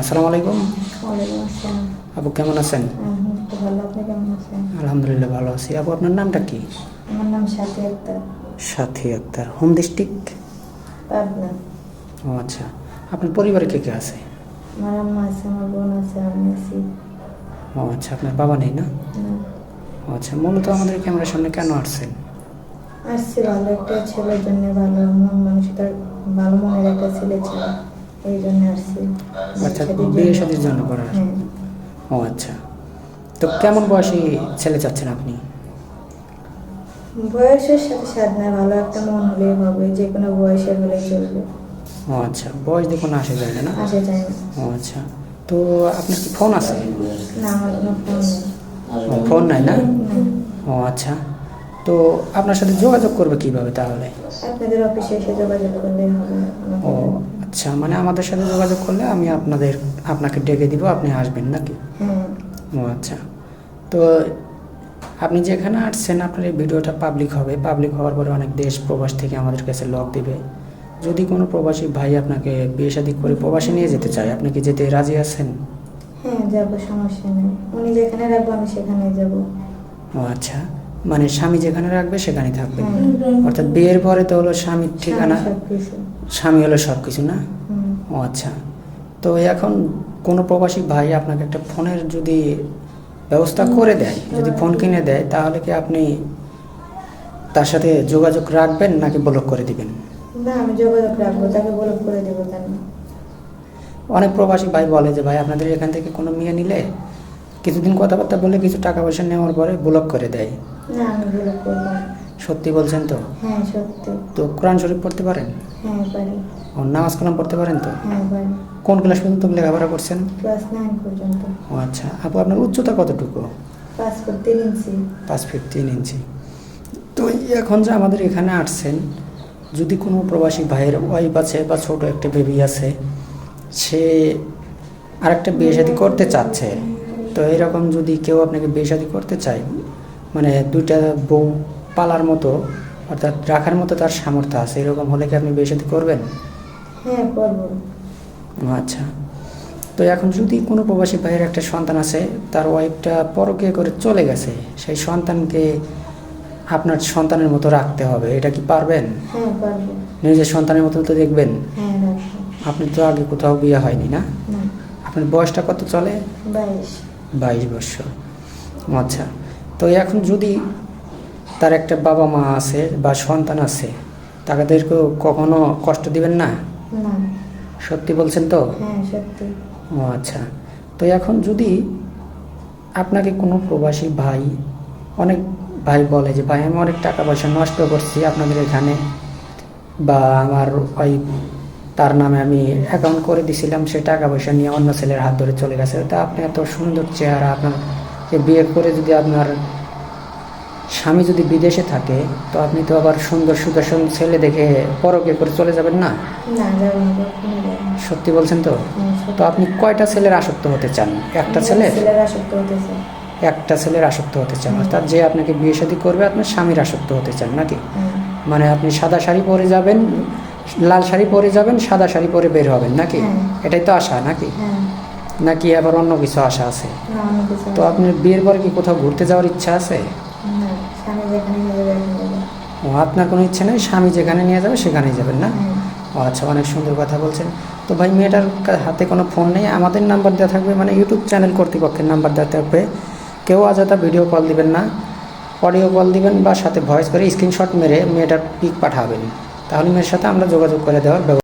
আসসালামু আলাইকুম। আপু কেমন আছেন? আলহামদুলিল্লাহ ভালো আছি। আপু আপনার নামটা কি? আমার নাম সাথী আক্তার। সাথী আক্তার। Home district? পাবনা। ও আচ্ছা। আপনার পরিবারে কে কে আছে? আমার আম্মা আছে আমার বোন আছে আমি আছি। ও আচ্ছা আপনার বাবা নেই না? ও আচ্ছা মূলত আমাদের ক্যামেরার সামনে কেন আসছেন? আসছি ভালো একটা ছেলের জন্য ভালো মন মানসিকতার ভালো মনের একটা ছেলে ছিল। এই জন্য আসছি আচ্ছা বিয়ে জন্য। জন্য করার হ্যাঁ। ও আচ্ছা। তো কেমন বয়সী ছেলে চাচ্ছেন আপনি? বয়সের সাথে সাথ না ভালো একটা মন হলেই হবে যে কোনো বয়সের হলেই চলবে। ও আচ্ছা। বয়স দেখুন আসে যায় না আসে যায় না। ও আচ্ছা। তো আপনার কি ফোন আছে? না আমার কোনো ফোন নেই। ফোন নাই না? ও আচ্ছা। তো আপনার সাথে যোগাযোগ করবে কীভাবে তাহলে? আপনাদের অফিসে এসে যোগাযোগ করলেই হবে। ও আচ্ছা মানে আমাদের সাথে যোগাযোগ করলে আমি আপনাদের আপনাকে ডেকে দিব আপনি আসবেন নাকি? ও আচ্ছা। তো আপনি যেখানে আসছেন আপনার এই ভিডিওটা পাবলিক হবে। পাবলিক হওয়ার পরে অনেক দেশ প্রবাস থেকে আমাদের কাছে লক দিবে। যদি কোনো প্রবাসী ভাই আপনাকে বিয়ে শাদী করে প্রবাসে নিয়ে যেতে চায় আপনি কি যেতে রাজি আছেন? হ্যাঁ যাব সমস্যা নেই। উনি যেখানে রাখব আমি সেখানে যাব। ও আচ্ছা। মানে স্বামী যেখানে রাখবে সেখানেই থাকবে। অর্থাৎ বিয়ের পরে তো হলো স্বামীর ঠিকানা। স্বামী হলো সব কিছু না ও আচ্ছা। তো এখন কোনো প্রবাসী ভাই আপনাকে একটা ফোনের যদি ব্যবস্থা করে দেয় যদি ফোন কিনে দেয় তাহলে কি আপনি তার সাথে যোগাযোগ রাখবেন নাকি ব্লক করে দিবেন? না আমি যোগাযোগ রাখব তাকে ব্লক করে দেবো কেন অনেক প্রবাসী ভাই বলে যে ভাই আপনাদের এখান থেকে কোনো মেয়ে নিলে কিছুদিন কথাবার্তা বলে কিছু টাকা পয়সা নেওয়ার পরে ব্লক করে দেয়। না আমি ব্লক করব সত্যি বলছেন তো? হ্যাঁ সত্যি। তো কোরআন শরীফ পড়তে পারেন? হ্যাঁ পারি। ও নামাজ কালাম পড়তে পারেন তো? হ্যাঁ পারি। কোন ক্লাস পর্যন্ত লেখাপড়া করছেন? ক্লাস নাইন পর্যন্ত। ও আচ্ছা। আপু আপনার উচ্চতা কতটুকু? ইঞ্চি। Feet inch. তো এখন যে আমাদের এখানে আসছেন যদি কোনো প্রবাসী ভাইয়ের ওয়াইফ আছে বা ছোট একটা বেবি আছে সে আরেকটা বিয়ে শাদি করতে চাচ্ছে তো এরকম যদি কেউ আপনাকে বিয়ে শাদি করতে চায় মানে দুইটা বউ পালার মতো অর্থাৎ রাখার মতো তার সামর্থ্য আছে। এরকম হলে কি আপনি বিয়ে করবেন? হ্যাঁ করব। ও আচ্ছা। তো এখন যদি কোনো প্রবাসী ভাইয়ের একটা সন্তান আছে তার ওয়াইফটা পরকে করে চলে গেছে সেই সন্তানকে আপনার সন্তানের মতো রাখতে হবে এটা কি পারবেন? হ্যাঁ নিজের সন্তানের মতো তো দেখবেন। হ্যাঁ আপনি তো আগে কোথাও বিয়ে হয়নি না। আপনার বয়সটা কত চলে? বাইশ। বাইশ বছর। আচ্ছা। তো এখন যদি তার একটা বাবা মা আছে বা সন্তান আছে তাদেরকেও কখনো কষ্ট দিবেন না? সত্যি বলছেন তো? হ্যাঁ ও আচ্ছা। তো এখন যদি আপনাকে কোনো প্রবাসী ভাই অনেক ভাই বলে যে ভাই আমি অনেক টাকা পয়সা নষ্ট করছি আপনাদের এখানে বা আমার ওই তার নামে আমি অ্যাকাউন্ট করে দিছিলাম সে টাকা পয়সা নিয়ে অন্য ছেলের হাত ধরে চলে গেছে। তা আপনি এত সুন্দর চেহারা আপনার যে বিয়ে করে যদি আপনার স্বামী যদি বিদেশে থাকে তো আপনি তো আবার সুন্দর সুদর্শন ছেলে দেখে পরকে করে চলে যাবেন না। সত্যি বলছেন তো? তো আপনি কয়টা ছেলের আসক্ত হতে চান? একটা ছেলে ছেলেরা? আসক্ত হতেছে একটা ছেলের আসক্ত হতে চান। অর্থাৎ যে আপনাকে বিয়ে শাদী করবে আপনার স্বামীর আসক্ত হতে চান নাকি? মানে আপনি সাদা শাড়ি পরে যাবেন লাল শাড়ি পরে যাবেন সাদা শাড়ি পরে বের হবেন নাকি? হ্যাঁ। এটাই তো আশা নাকি? হ্যাঁ। নাকি আবার অন্য কিছু আশা আছে? তো আপনার বিয়ের পরে কি কোথাও ঘুরতে যাওয়ার ইচ্ছা আছে। ও আপনার কোনো ইচ্ছে নেই? স্বামী যেখানে নিয়ে যাবে সেখানেই যাবেন না? ও আচ্ছা অনেক সুন্দর কথা বলছেন। তো ভাই মেয়েটার হাতে কোনো ফোন নেই। আমাদের নাম্বার দেওয়া থাকবে মানে ইউটিউব চ্যানেল কর্তৃপক্ষের নাম্বার দেওয়া থাকবে। কেউ অযথা ভিডিও কল দিবেন না। অডিও কল দিবেন বা সাথে ভয়েস করে স্ক্রিনশট মেরে মেয়েটার পিক পাঠাবেন। তাহলে মেয়ের সাথে আমরা যোগাযোগ করে দেওয়ার ব্যবস্থা